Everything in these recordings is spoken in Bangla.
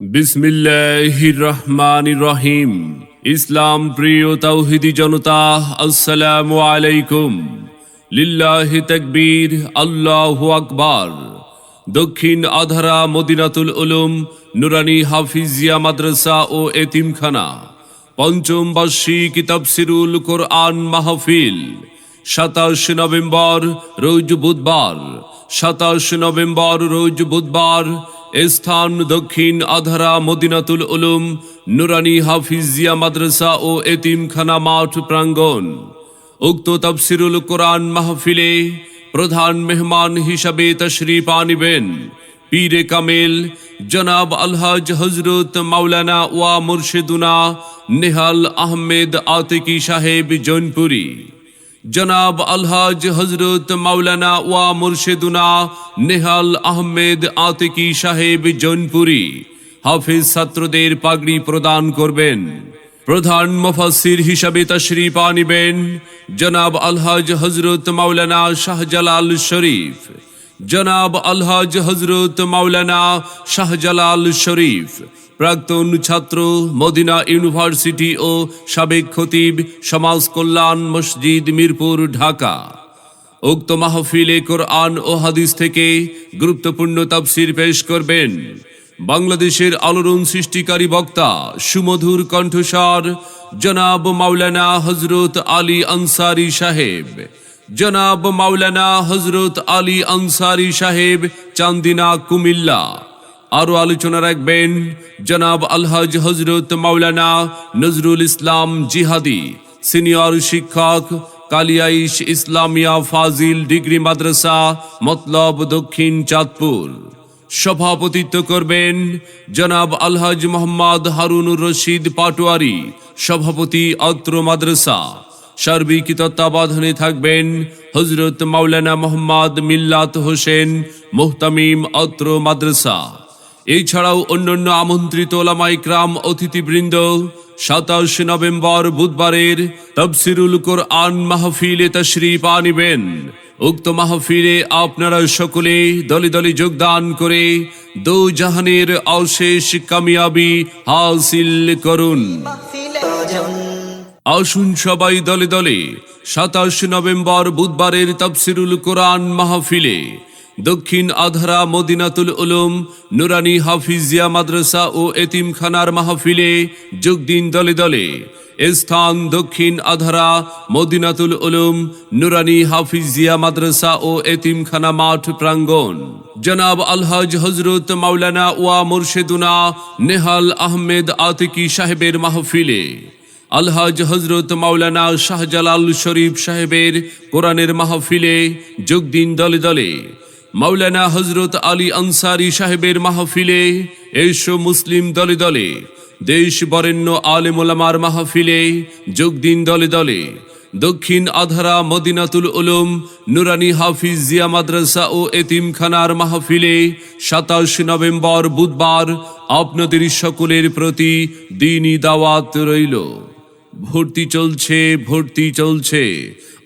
বিসমিল্লাহির রহমান রহিম ইসলাম প্রিয় তাওহিদি জনতা, আসসালামু আলাইকুম। লিল্লাহি তাকবীর, আল্লাহু আকবার। দক্ষিণ আধারা মদিনাতুল উলুম, নুরানি হাফিজিয়া মাদ্রাসা ও এতিমখানা। পঞ্চম বার্ষিক তাফসিরুল কোরআন মাহফিল। সাতাশ নভেম্বর, রোজ বুধবার। সাতাশ নভেম্বর, রোজ বুধবার। স্থান দক্ষিণ আধারা মদিনাতুল উলুম, নুরানি হাফিজিয়া মাদ্রাসা ও এতিমখানা মাঠ প্রাঙ্গণ। উক্ত তাফসিরুল কোরআন মাহফিলে প্রধান মেহমান হিসাবে তশরিফ আনিবেন। পীরে কামেল, জনাব আলহাজ হজরত মাওলানা ওয়া মুর্শিদুনা নেহাল আহমেদ আতিকি সাহেব জৈনপুরী। জনাব আলহাজ হজরত মাওলানা ওয়া মুর্শিদুনা নেহাল আহমেদ আতিকি সাহেব জৈনপুরী হাফিজ ছাত্রদের পাগড়ি প্রদান করবেন। প্রধান মুফাসসির হিসাবে তশরিফ আনিবেন জনাব আলহাজ হজরত মাওলানা শাহজালাল শরীফ। জনাব আলহাজ হজরত মাওলানা শাহজালাল শরীফ। প্রাক্তন ছাত্র মদিনা ইউনিভার্সিটি ও সাবেক খতিব সমাজ কল্যাণ মসজিদ মিরপুর, ঢাকা। উক্ত মাহফিলে কোরআন ও হাদিস থেকে গুরুত্বপূর্ণ তাফসির পেশ করবেন বাংলাদেশের আলোড়ন সৃষ্টিকারী বক্তা সুমধুর কণ্ঠস্বর জনাব মাওলানা হজরত আলী আনসারি সাহেব। জনাব মাওলানা হজরত আলী আনসারি সাহেব, চান্দিনা কুমিল্লা। আরও আলোচনা রাখবেন জনাব আলহাজ হজরত মাওলানা নজরুল ইসলাম জিহাদি, সিনিয়র শিক্ষক, কালিয়াইশ ইসলামিয়া ফাজিল ডিগ্রি মাদ্রাসা, মতলব দক্ষিণ চাঁদপুর। সভাপতিত্ব করবেন জনাব আলহাজ মোহাম্মদ হারুনুর রশিদ পাটোয়ারি, সভাপতি অত্র মাদ্রাসা। সার্বিক তত্ত্বাবধানে থাকবেন হজরত মাওলানা মোহাম্মদ মিল্লাত হোসেন, মোহতামিম অত্র মাদ্রাসা। এছাড়াও অন্যান্য আমন্ত্রিত ওলামাই ক্রাম অতিথিবৃন্দ, সাতাশ নভেম্বর বুধবারের তফসিরুল কোরআন মাহফিলে তশরিফ আনিবেন। উক্ত মাহফিলে আপনারা সকলে দলে দলে যোগদান করে দো জাহানের অশেষ কামিয়াবি হাসিল করুন। আসুন সবাই দলে দলে সাতাশ নভেম্বর বুধবারের তফসিরুল কোরআন মাহফিলে দক্ষিণ আধারা মদিনাতুল উলুম, নুরানি হাফিজিয়া মাদ্রাসা ও এতিমখানার মাহফিলে যোগ দিন দলে দলে। স্থান দক্ষিণ আধারা মদিনাতুল উলুম, নুরানি হাফিজিয়া মাদ্রাসা ও এতিমখানা মাঠ প্রাঙ্গণ। জনাব আলহাজ হজরত মাওলানা ওয়া মুর্শেদুনা নেহাল আহমেদ আতিকি সাহেবের মাহফিলে। আলহাজ হজরত মাওলানা শাহজালাল শরীফ সাহেবের কোরআনের মাহফিলে যোগ দিন দলে দলে। মাওলানা হজরত আলী আনসারি সাহেবের মাহফিলে এসো মুসলিম দলে দলে, দেশ বরেণ্য আলেমোলামার মাহফিলে যোগ দিন দলে দলে। দক্ষিণ আধারা মদিনাতুল উলুম, নুরানি হাফিজ জিয়া মাদ্রাসা ও এতিমখানার মাহফিলে সাতাশ নভেম্বর বুধবার আপনাদের সকলের প্রতি দিনই দাওয়াত রইল। ভর্তি চলছে ভর্তি চলছে।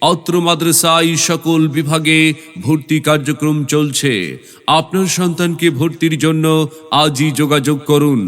অত্র মাদ্রাসায় সকল বিভাগে ভর্তি কার্যক্রম চলছে। আপনার সন্তানকে ভর্তির জন্য আজই যোগাযোগ করুন।